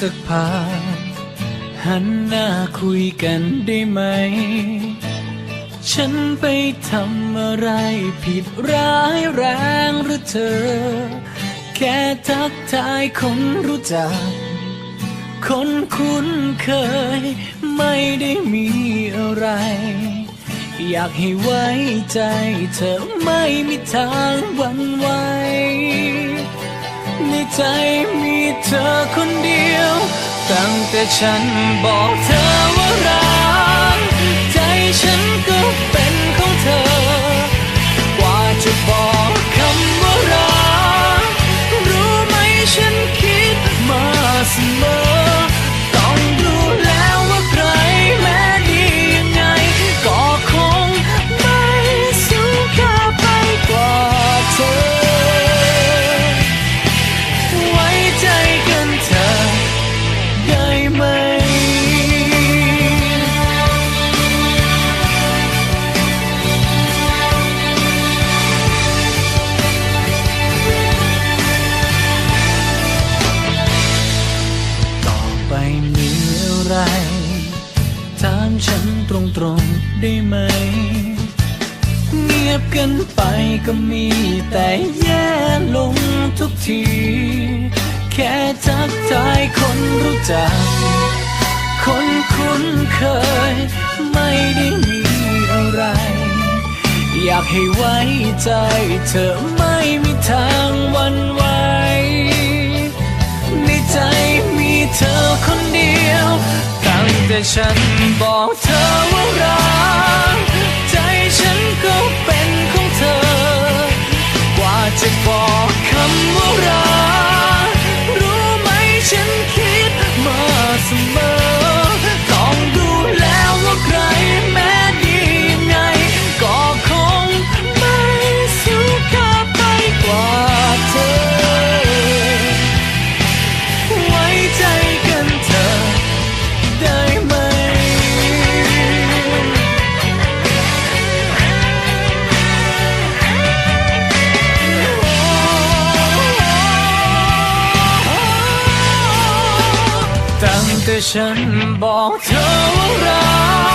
สักพาหันหน้าคุยกันได้ไหม ฉันไปทำอะไรผิดร้ายแรงหรือเธอ แค่ทักทายคนรู้จัก คนคุ้นเคย ไม่ได้มีอะไร อยากให้ไว้ใจเธอไม่มีทางหวันไหว ในใจมีเธอคนเดียว ตั้งแต่ฉันบอก ฉันตรงๆได้ไหม เงียบกันไปก็มีแต่แย่ลงทุกที แค่ทักทายคนรู้จัก คนคุ้นเคย ไม่ได้มีอะไร อยากให้ไว้ใจเธอ แต่ฉันบอกเธอว่ารักใจฉันก็เป็นของเธอ กว่าจะบอกคำว่ารัก แต่ฉันบอกเธอว่ารัก